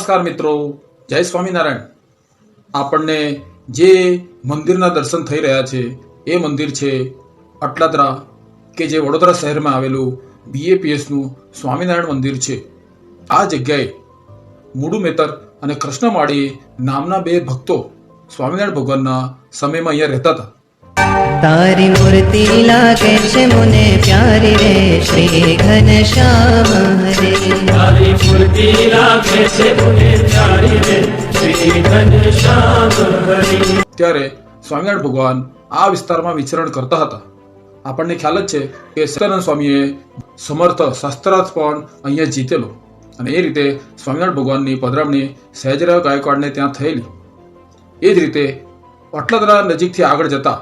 નમસ્કાર મિત્રો, જય સ્વામિનારાયણ. આપણને જે મંદિરના દર્શન થઈ રહ્યા છે, એ મંદિર છે અટલાદરા કે જે વડોદરા શહેરમાં આવેલું બીએપીએસનું સ્વામિનારાયણ મંદિર છે. આ જગ્યાએ મુડુ મેતર અને કૃષ્ણમાળી નામના બે ભક્તો સ્વામિનારાયણ ભગવાનના સમયમાં અહીંયા રહેતા હતા. તારી મૂર્તિ લાગે છે મને પ્યારી રે શ્રી ઘનશ્યામ હરે તારી મૂર્તિ લાગે છે મને પ્યારી રે શ્રી ઘનશ્યામ હરે ત્યારે સ્વામિનારાયણ ભગવાન આ વિસ્તારમાં વિચરણ કરતા હતા. આપણને ખ્યાલ જ છે કે સત્યાનંદ સ્વામીએ સમર્થ શાસ્ત્રાર્થ પણ અહીંયા જીતેલો. અને એ રીતે સ્વામિનારાયણ ભગવાનની પધરામણી સહેજરાવ ગાયકવાડને ત્યાં થયેલી. એ જ રીતે અટલદરા નજીકથી આગળ જતા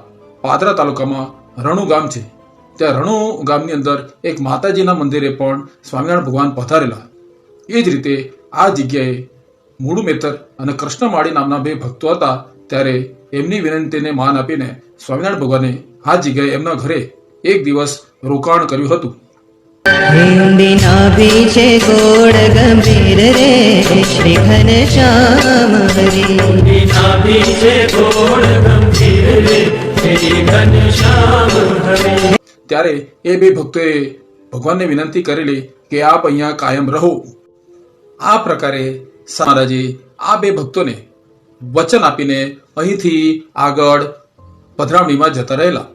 પાદરા તાલુકામાં રણુ ગામ છે. ત્યાં રણુ ગામની અંદર એક માતાજીના મંદિરે પણ સ્વામિનારાયણ ભગવાન પધારેલા. એ જ રીતે આ જગ્યાએ મૂળુ મેતર અને કૃષ્ણમાળી નામના બે ભક્તો હતા. ત્યારે એમની વિનંતીને માન આપીને સ્વામિનારાયણ ભગવાને આ જગ્યાએ એમના ઘરે એક દિવસ રોકાણ કર્યું હતું. હિન્દી નાભી ગોળ ગંભીર રે શ્રી ઘનશ્યામ હરે. ત્યારે એ બે ભક્તોએ ભગવાનને વિનંતી કરેલી કે આપ અહીંયા કાયમ રહો. આ પ્રકારે મહારાજે આ બે ભક્તોને વચન આપીને અહીંથી આગળ પધરામણીમાં જતા રહેલા.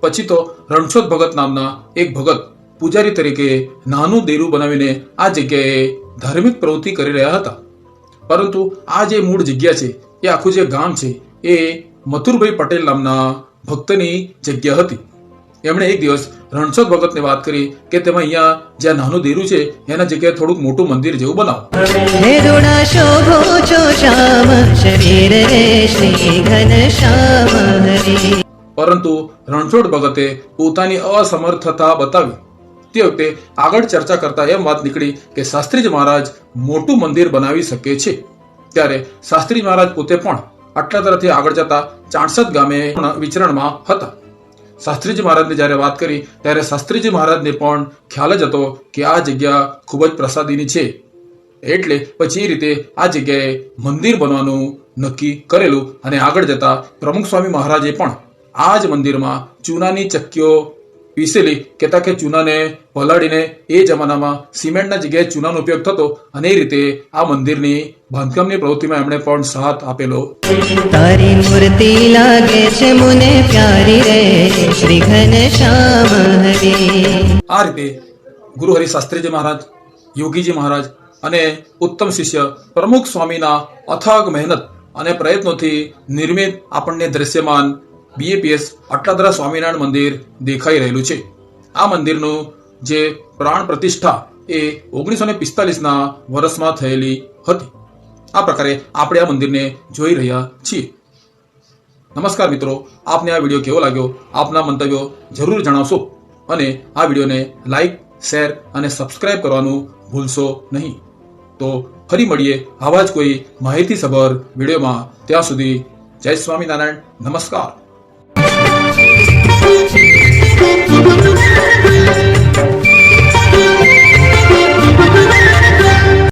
પછી તો રણછોદ ભગત નામના એક ભગત પૂજારી તરીકે નાનું દેરું બનાવીને આ જગ્યાએ ધાર્મિક પ્રવૃત્તિ કરી રહ્યા હતા. પરંતુ આ જે મૂળ જગ્યા છે, એ આખું જે ગામ છે, એ મથુરભાઈ પટેલ નામના ભક્તની જગ્યા હતી. એમણે એક દિવસ રણછોદ ભગતને વાત કરી કે તમે અહીંયા જ્યાં નાનું દેરું છે એના જગ્યાએ થોડુંક મોટું મંદિર જેવું બનાવો. પરંતુ રણછોડ ભગતે પોતાની અસમર્થતા બતાવી. તે વખતે આગળ ચર્ચા કરતા એમ વાત નીકળી કે શાસ્ત્રીજી મહારાજ મોટું મંદિર બનાવી શકે છે. ત્યારે શાસ્ત્રી મહારાજ પોતે પણ આટલા તરફથી આગળ જતા ચાણસદ ગામે વિચરણમાં હતા. શાસ્ત્રીજી મહારાજની જ્યારે વાત કરી, ત્યારે શાસ્ત્રીજી મહારાજને પણ ખ્યાલ જ હતો કે આ જગ્યા ખૂબ જ પ્રસાદીની છે. એટલે પછી એ રીતે આ જગ્યાએ મંદિર બનવાનું નક્કી કરેલું અને આગળ જતા પ્રમુખ સ્વામી મહારાજે પણ આ જ મંદિરમાં ચૂનાની ચક્કીઓ પીસેલી કહેતા કે ચૂનાને પલાળીને એ જમાનામાં સિમેન્ટના જગ્યાએ ચૂનાનો ઉપયોગ થતો અને એ રીતે આ મંદિરની બાંધકામની પ્રવૃત્તિમાં એમણે પણ સાથ આપેલો. તારી મૂર્તિ લાગે છે મને પ્યારી રે શ્રી ઘનશ્યામ હરે. આ રીતે ગુરુ હરિ શાસ્ત્રીજી મહારાજ યોગીજી મહારાજ અને ઉત્તમ શિષ્ય પ્રમુખ સ્વામીના અથાગ મહેનત અને પ્રયત્નોથી નિર્મિત આપણને દ્રશ્યમાન બીએપીએસ અટલાદરા સ્વામિનારાયણ મંદિર દેખાઈ રહેલું છે. આ મંદિરનું જે પ્રાણ પ્રતિષ્ઠા એ ઓગણીસો ને પિસ્તાલીસના વર્ષમાં થયેલી હતી. આ પ્રકારે આપણે આ મંદિરને જોઈ રહ્યા છીએ. નમસ્કાર મિત્રો, આપને આ વીડિયો કેવો લાગ્યો? આપના મંતવ્યો જરૂર જણાવશો અને આ વિડીયોને લાઈક, શેર અને સબસ્ક્રાઇબ કરવાનું ભૂલશો નહીં. તો ફરી મળીએ આવા જ કોઈ માહિતીસભર વિડીયોમાં. ત્યાં સુધી જય સ્વામિનારાયણ. નમસ્કાર.